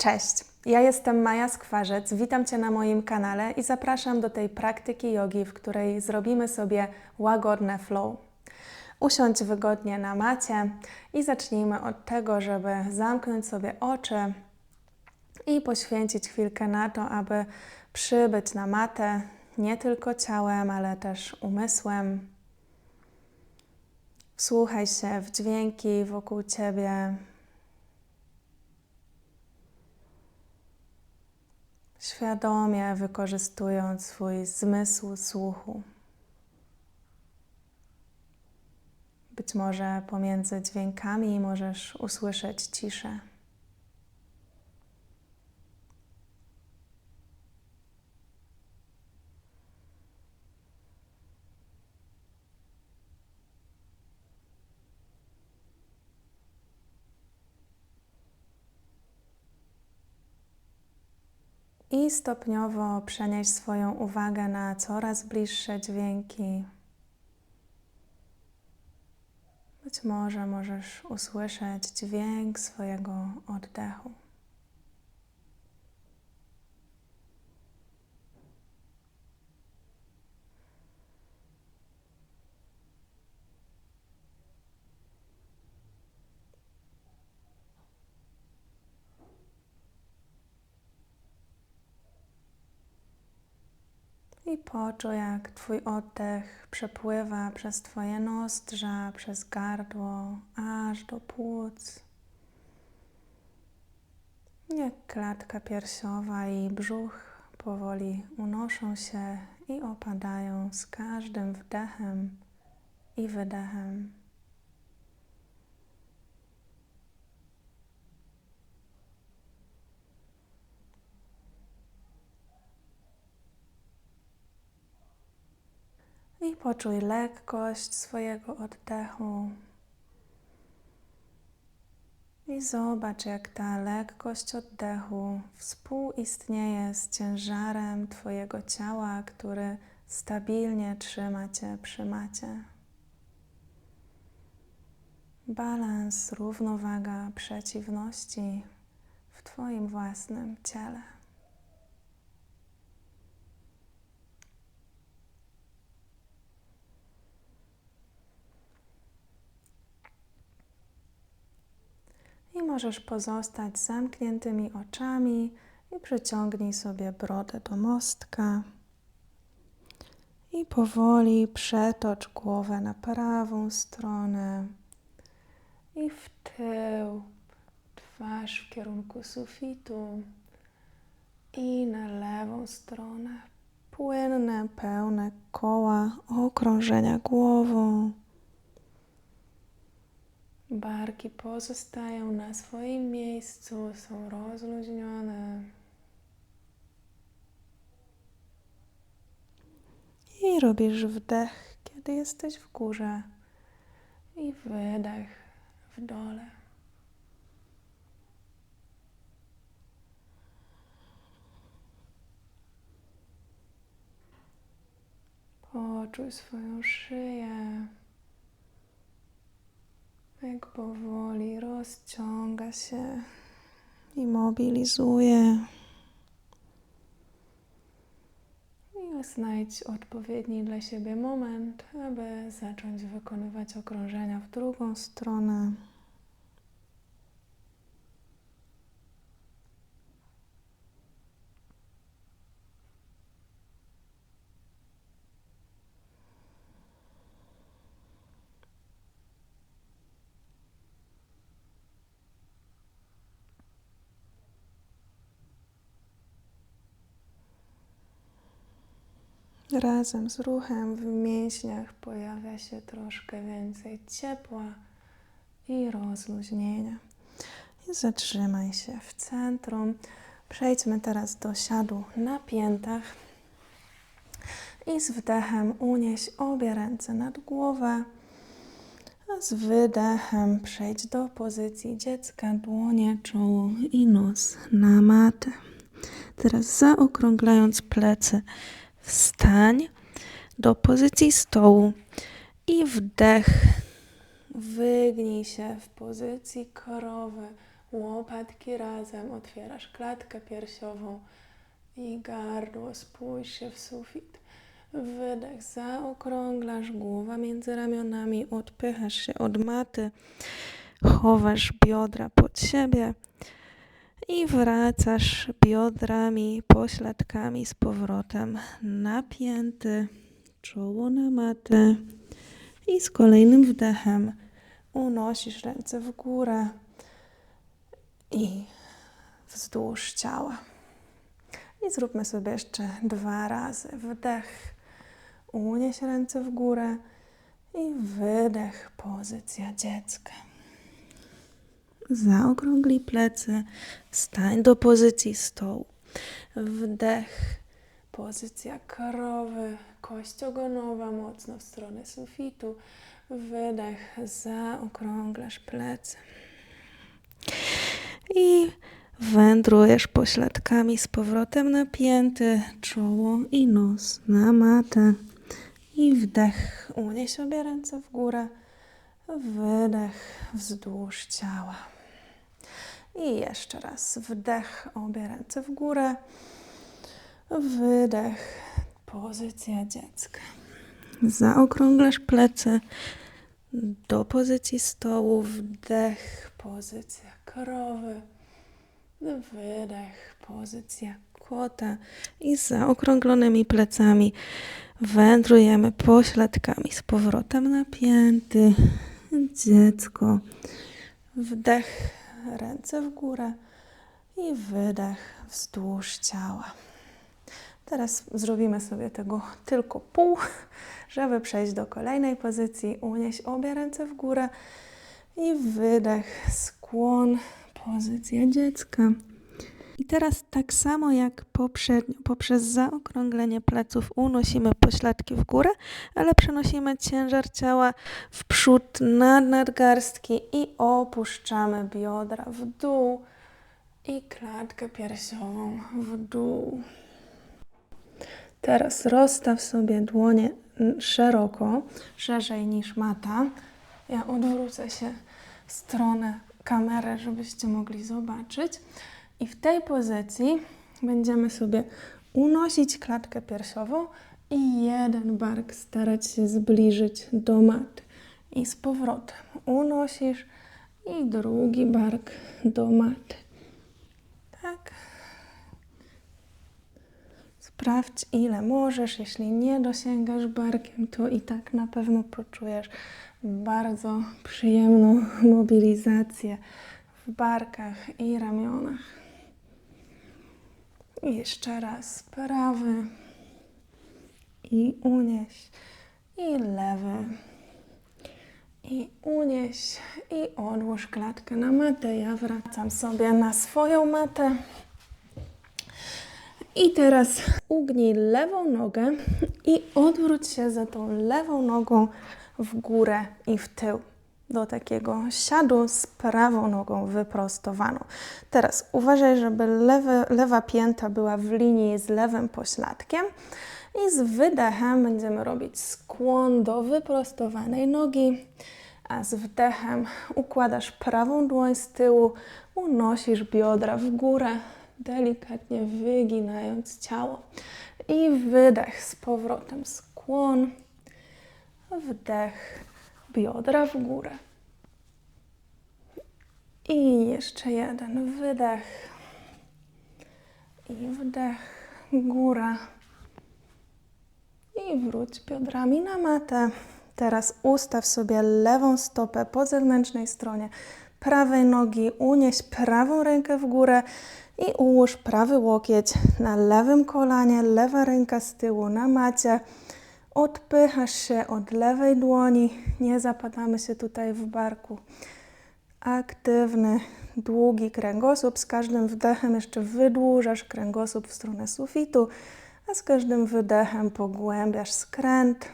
Cześć, ja jestem Maja Skwarzec, witam Cię na moim kanale i zapraszam do tej praktyki jogi, w której zrobimy sobie łagodne flow. Usiądź wygodnie na macie i zacznijmy od tego, żeby zamknąć sobie oczy i poświęcić chwilkę na to, aby przybyć na matę nie tylko ciałem, ale też umysłem. Wsłuchaj się w dźwięki wokół Ciebie, świadomie wykorzystując swój zmysł słuchu. Być może pomiędzy dźwiękami możesz usłyszeć ciszę. I stopniowo przenieś swoją uwagę na coraz bliższe dźwięki. Być może możesz usłyszeć dźwięk swojego oddechu. I poczuj, jak Twój oddech przepływa przez Twoje nozdrza, przez gardło, aż do płuc. Jak klatka piersiowa i brzuch powoli unoszą się i opadają z każdym wdechem i wydechem. I poczuj lekkość swojego oddechu. I zobacz, jak ta lekkość oddechu współistnieje z ciężarem Twojego ciała, który stabilnie trzyma Cię przy macie. Balans, równowaga przeciwności w Twoim własnym ciele. I możesz pozostać z zamkniętymi oczami i przyciągnij sobie brodę do mostka. I powoli przetocz głowę na prawą stronę i w tył, twarz w kierunku sufitu i na lewą stronę. Płynne, pełne koła okrążenia głową. Barki pozostają na swoim miejscu, są rozluźnione. I robisz wdech, kiedy jesteś w górze, i wydech w dole. Poczuj swoją szyję jak powoli rozciąga się i mobilizuje. I znajdź odpowiedni dla siebie moment, aby zacząć wykonywać okrążenia w drugą stronę. Razem z ruchem w mięśniach pojawia się troszkę więcej ciepła i rozluźnienia. I zatrzymaj się w centrum. Przejdźmy teraz do siadu na piętach. I z wdechem unieś obie ręce nad głowę. A z wydechem przejdź do pozycji dziecka, dłonie, czoło i nos na matę. Teraz zaokrąglając plecy, Wstań do pozycji stołu i wdech. Wygnij się w pozycji korowy. łopatki razem, otwierasz klatkę piersiową i gardło, spójrz się w sufit. Wydech, zaokrąglasz głowa między ramionami, odpychasz się od maty, chowasz biodra pod siebie i wracasz biodrami, pośladkami z powrotem napięty, czoło na matę i z kolejnym wdechem unosisz ręce w górę i wzdłuż ciała. I zróbmy sobie jeszcze dwa razy. Wdech, unieś ręce w górę i wydech, pozycja dziecka. Zaokrąglij plecy, stań do pozycji stołu. Wdech, pozycja krowy, kość ogonowa mocno w stronę sufitu. Wydech, zaokrąglasz plecy. I wędrujesz pośladkami z powrotem napięty, czoło i nos na matę. I wdech, unieś sobie ręce w górę. Wydech wzdłuż ciała. I jeszcze raz wdech, obie ręce w górę. Wydech, pozycja dziecka. Zaokrąglasz plecy do pozycji stołu. Wdech, pozycja krowy. Wydech, pozycja kota. I zaokrąglonymi plecami wędrujemy pośladkami z powrotem napięty. Dziecko. Wdech, ręce w górę i wydech wzdłuż ciała. Teraz zrobimy sobie tego tylko pół, żeby przejść do kolejnej pozycji. Unieś obie ręce w górę i wydech, skłon, pozycja dziecka. I teraz tak samo jak poprzednio, poprzez zaokrąglenie pleców unosimy pośladki w górę, ale przenosimy ciężar ciała w przód nad nadgarstki i opuszczamy biodra w dół i klatkę piersiową w dół. Teraz rozstaw sobie dłonie szeroko, szerzej niż mata. Ja odwrócę się w stronę kamery, żebyście mogli zobaczyć. I w tej pozycji będziemy sobie unosić klatkę piersiową i jeden bark starać się zbliżyć do maty. I z powrotem unosisz i drugi bark do maty. Tak. Sprawdź ile możesz. Jeśli nie dosięgasz barkiem, to i tak na pewno poczujesz bardzo przyjemną mobilizację w barkach i ramionach. Jeszcze raz prawy i unieś i lewy i unieś i odłóż klatkę na matę. Ja wracam sobie na swoją matę. I teraz ugnij lewą nogę i odwróć się za tą lewą nogą w górę i w tył do takiego siadu z prawą nogą wyprostowaną. Teraz uważaj, żeby lewa pięta była w linii z lewym pośladkiem i z wydechem będziemy robić skłon do wyprostowanej nogi, a z wdechem układasz prawą dłoń z tyłu, unosisz biodra w górę, delikatnie wyginając ciało. I wydech z powrotem, skłon, wdech, biodra w górę. I jeszcze jeden wydech. I wdech, góra. I wróć biodrami na matę. Teraz ustaw sobie lewą stopę po zewnętrznej stronie prawej nogi, unieś prawą rękę w górę i ułóż prawy łokieć na lewym kolanie, lewa ręka z tyłu na macie. Odpychasz się od lewej dłoni, nie zapadamy się tutaj w barku. Aktywny, długi kręgosłup. Z każdym wdechem jeszcze wydłużasz kręgosłup w stronę sufitu, a z każdym wydechem pogłębiasz skręt.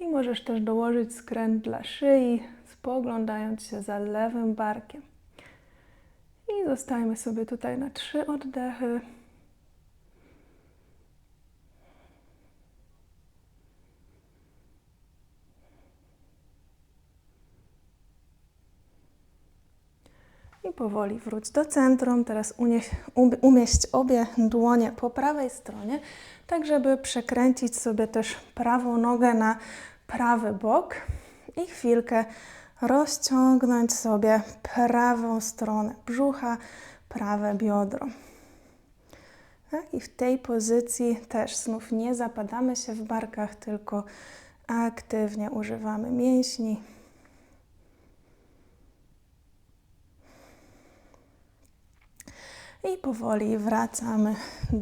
I możesz też dołożyć skręt dla szyi, spoglądając się za lewym barkiem. I zostajmy sobie tutaj na trzy oddechy. I powoli wróć do centrum. Teraz unieś, umieść obie dłonie po prawej stronie, tak żeby przekręcić sobie też prawą nogę na prawy bok i chwilkę rozciągnąć sobie prawą stronę brzucha, prawe biodro. Tak? I w tej pozycji też znów nie zapadamy się w barkach, tylko aktywnie używamy mięśni. I powoli wracamy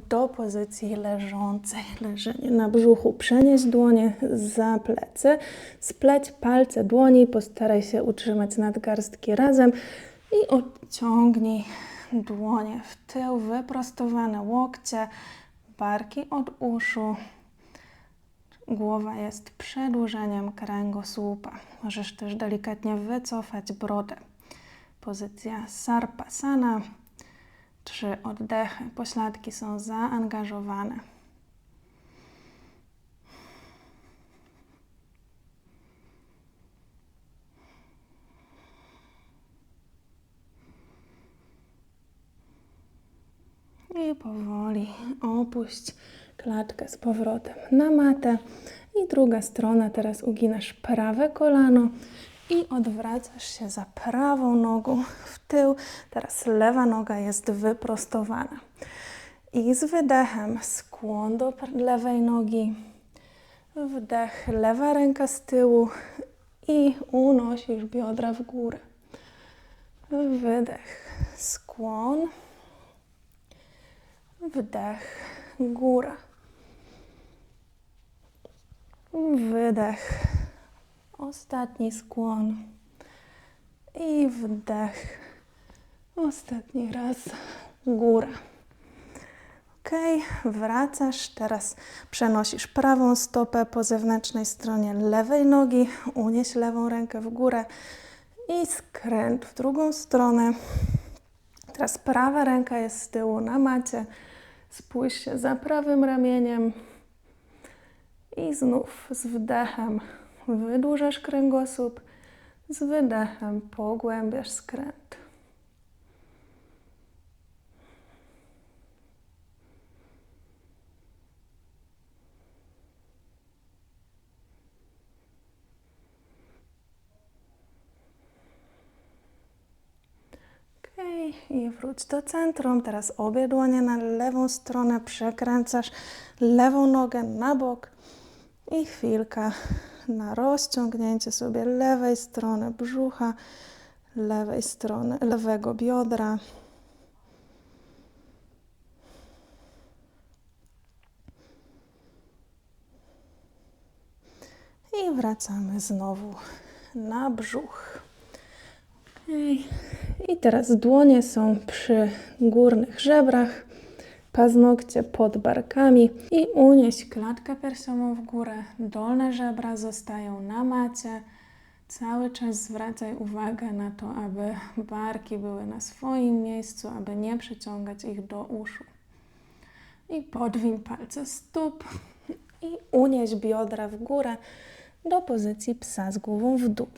do pozycji leżącej. Leżenie na brzuchu. Przenieś dłonie za plecy. Spleć palce dłoni. Postaraj się utrzymać nadgarstki razem. I odciągnij dłonie w tył. Wyprostowane łokcie. Barki od uszu. Głowa jest przedłużeniem kręgosłupa. Możesz też delikatnie wycofać brodę. Pozycja Sarpasana. Trzy oddechy. Pośladki są zaangażowane. I powoli opuść klatkę z powrotem na matę. I druga strona, teraz uginasz prawe kolano i odwracasz się za prawą nogą w tył. Teraz lewa noga jest wyprostowana. I z wydechem skłon do lewej nogi. Wdech, lewa ręka z tyłu i unosisz biodra w górę. Wydech, skłon. Wdech, góra. Wydech. Ostatni skłon. I wdech. Ostatni raz. Góra. Ok, wracasz. Teraz przenosisz prawą stopę po zewnętrznej stronie lewej nogi. Unieś lewą rękę w górę i skręt w drugą stronę. Teraz prawa ręka jest z tyłu na macie. Spójrz się za prawym ramieniem. I znów z wdechem wydłużasz kręgosłup, z wydechem pogłębiasz skręt. I wróć do centrum. Teraz obie dłonie na lewą stronę przekręcasz lewą nogę na bok i chwilka na rozciągnięcie sobie lewej strony brzucha, lewej strony, lewego biodra. I wracamy znowu na brzuch. I teraz dłonie są przy górnych żebrach paznokcie pod barkami i unieść klatkę piersiową w górę. Dolne żebra zostają na macie. Cały czas zwracaj uwagę na to, aby barki były na swoim miejscu, aby nie przyciągać ich do uszu. I podwiń palce stóp i unieś biodra w górę do pozycji psa z głową w dół.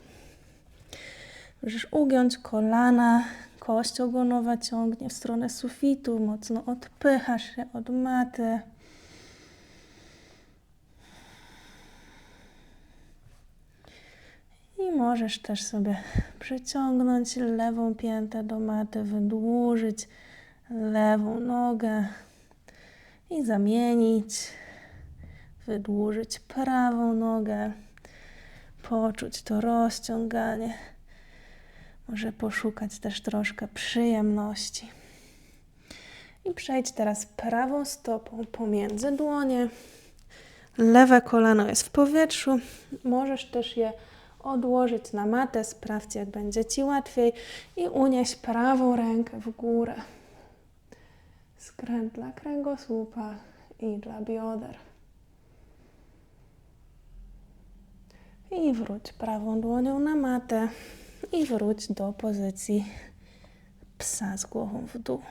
Możesz ugiąć kolana, kość ogonowa ciągnie w stronę sufitu, mocno odpychasz się od maty. I możesz też sobie przeciągnąć lewą piętę do maty, wydłużyć lewą nogę i zamienić, wydłużyć prawą nogę, poczuć to rozciąganie. Może poszukać też troszkę przyjemności. I przejdź teraz prawą stopą pomiędzy dłonie. Lewe kolano jest w powietrzu. Możesz też je odłożyć na matę. Sprawdź, jak będzie Ci łatwiej. I unieś prawą rękę w górę. Skręt dla kręgosłupa i dla bioder. I wróć prawą dłonią na matę i wróć do pozycji psa z głową w dół.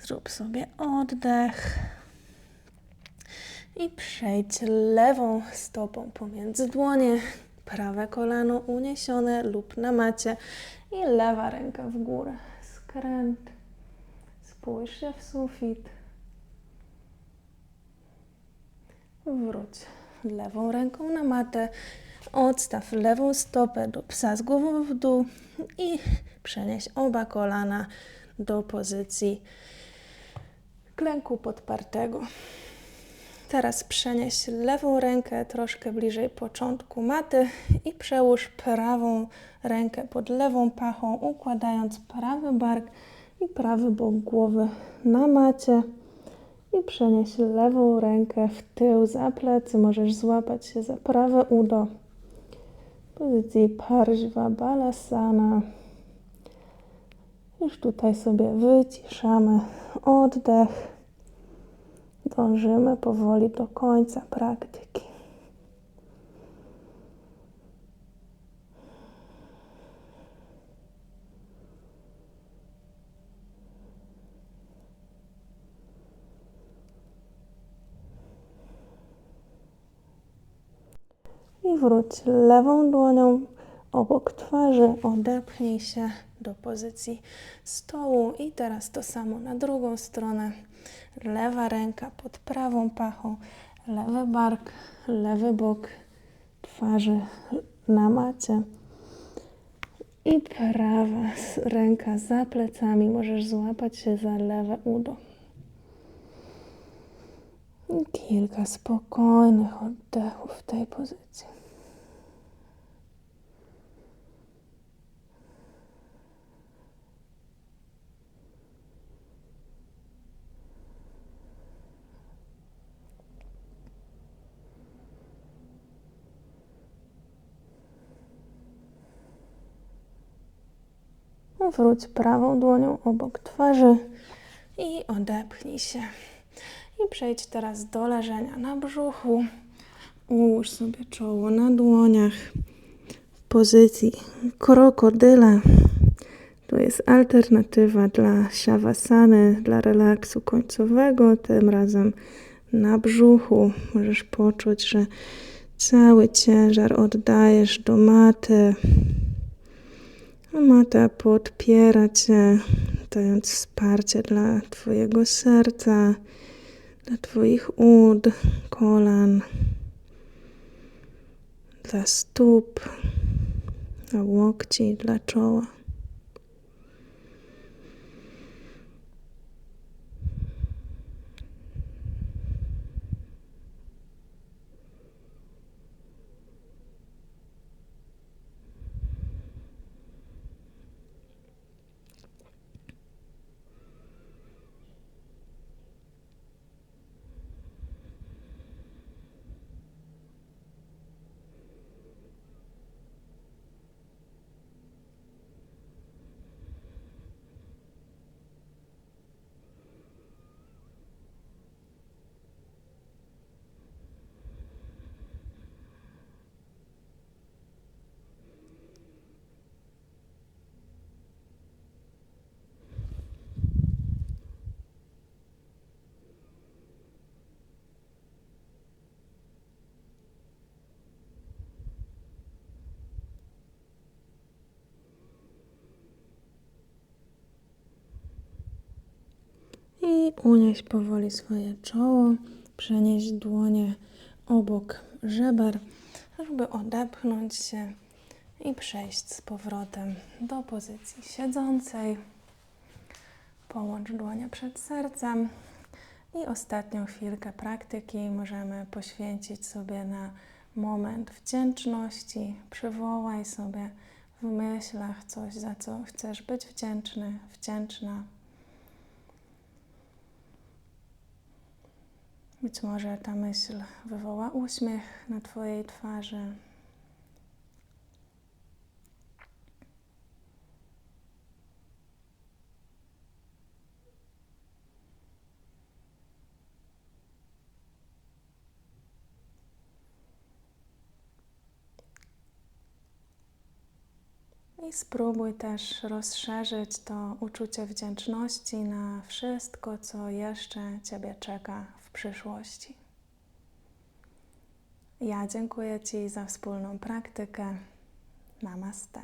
Zrób sobie oddech i przejdź lewą stopą pomiędzy dłonie Prawe kolano uniesione lub na macie i lewa ręka w górę. Skręt. Spójrz się w sufit. Wróć lewą ręką na matę. Odstaw lewą stopę do psa z głową w dół i przenieś oba kolana do pozycji klęku podpartego. Teraz przenieś lewą rękę troszkę bliżej początku maty i przełóż prawą rękę pod lewą pachą, układając prawy bark i prawy bok głowy na macie. I przenieś lewą rękę w tył za plecy. Możesz złapać się za prawe udo. Pozycji Parshva Balasana. Już tutaj sobie wyciszamy oddech. Dążymy powoli do końca praktyki. Wróć lewą dłonią obok twarzy, odepchnij się do pozycji stołu i teraz to samo na drugą stronę. Lewa ręka pod prawą pachą, lewy bark, lewy bok twarzy na macie. I prawa ręka za plecami. Możesz złapać się za lewe udo. I kilka spokojnych oddechów w tej pozycji. Wróć prawą dłonią obok twarzy i odepchnij się. I przejdź teraz do leżenia na brzuchu. Ułóż sobie czoło na dłoniach w pozycji krokodyla. To jest alternatywa dla siawasany, dla relaksu końcowego. Tym razem na brzuchu możesz poczuć, że cały ciężar oddajesz do maty. Mata podpiera cię, dając wsparcie dla Twojego serca, dla Twoich ud, kolan, dla stóp, dla łokci, dla czoła. I unieś powoli swoje czoło, przenieś dłonie obok żeber, żeby odepchnąć się i przejść z powrotem do pozycji siedzącej. Połącz dłonie przed sercem i ostatnią chwilkę praktyki możemy poświęcić sobie na moment wdzięczności. Przywołaj sobie w myślach coś, za co chcesz być wdzięczny, wdzięczna. Być może ta myśl wywoła uśmiech na Twojej twarzy. I spróbuj też rozszerzyć to uczucie wdzięczności na wszystko, co jeszcze Ciebie czeka przyszłości. Ja dziękuję Ci za wspólną praktykę. Namaste.